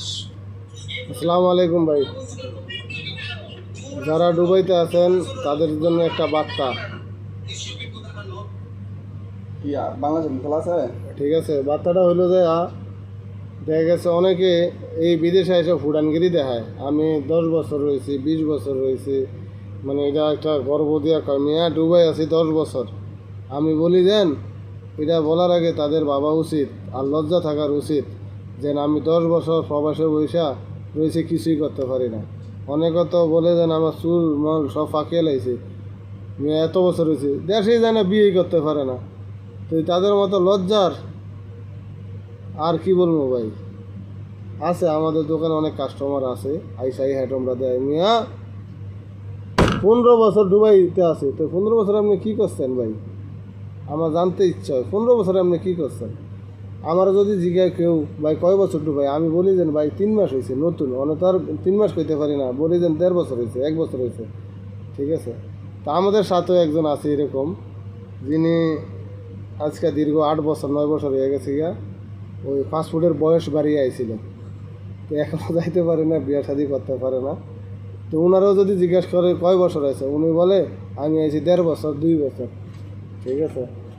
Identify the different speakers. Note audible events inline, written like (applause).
Speaker 1: আসসালামু আলাইকুম ভাই। যারা দুবাইতে আছেন তাদের জন্য একটা বার্তা।
Speaker 2: আছে?
Speaker 1: ঠিক আছে বার্তাটা হলো যে দেখা গেছে অনেকে এই বিদেশে এসে ফুডানগিরি দেখায়। আমি দশ বছর রয়েছি বিশ বছর রয়েছি মানে এটা একটা গর্ব দিয়া মিয়া দুবাই আছি দশ বছর। আমি বলি দেন এটা বলার আগে তাদের বাবা উচিত আর লজ্জা থাকার উচিত। যে না, আমি দশ বছর প্রবাসে বৈশা রয়েছে কিছুই করতে পারি না। অনেকে তো বলে যেন আমার চুল মল সব ফাঁকিয়ে লাইছে। মেয়ে এত বছর হয়েছে দেশেই যায় না বিয়েই করতে পারে না। তো তাদের মতো লজ্জার আর কি বলব ভাই? আছে আমাদের দোকানে অনেক কাস্টমার আছে। আইসাই হ্যাটমরা দেয়। মিয়া পনেরো বছর দুবাইতে আছে। তো পনেরো বছর আপনি কী করছেন ভাই? আমার জানতে ইচ্ছা হয় পনেরো বছর আপনি কী করছেন? আমার যদি জিজ্ঞাসা কেউ, ভাই, কয় বছর ডুবাই? আমি বলি যেন, ভাই, তিন মাস হয়েছে নতুন। আর তিন মাস কইতে পারি না, বলি যেন, দেড় বছর হয়েছে এক বছর হয়েছে ঠিক আছে? তা আমাদের সাথেও একজন আছে এরকম, যিনি আজকে দীর্ঘ আট বছর, নয় বছর হয়ে গেছে গিয়া, ওই ফাস্টফুডের বয়স বাড়িয়ে আইছিল। তো এখনও (laughs) যাইতে পারে না, বিয়ে শাদি করতে পারে না। তো ওনারাও যদি জিজ্ঞেস করে, কয় বছর আছে উনি বলে, আমি আইছি দেড় বছর, দুই বছর। ঠিক আছে?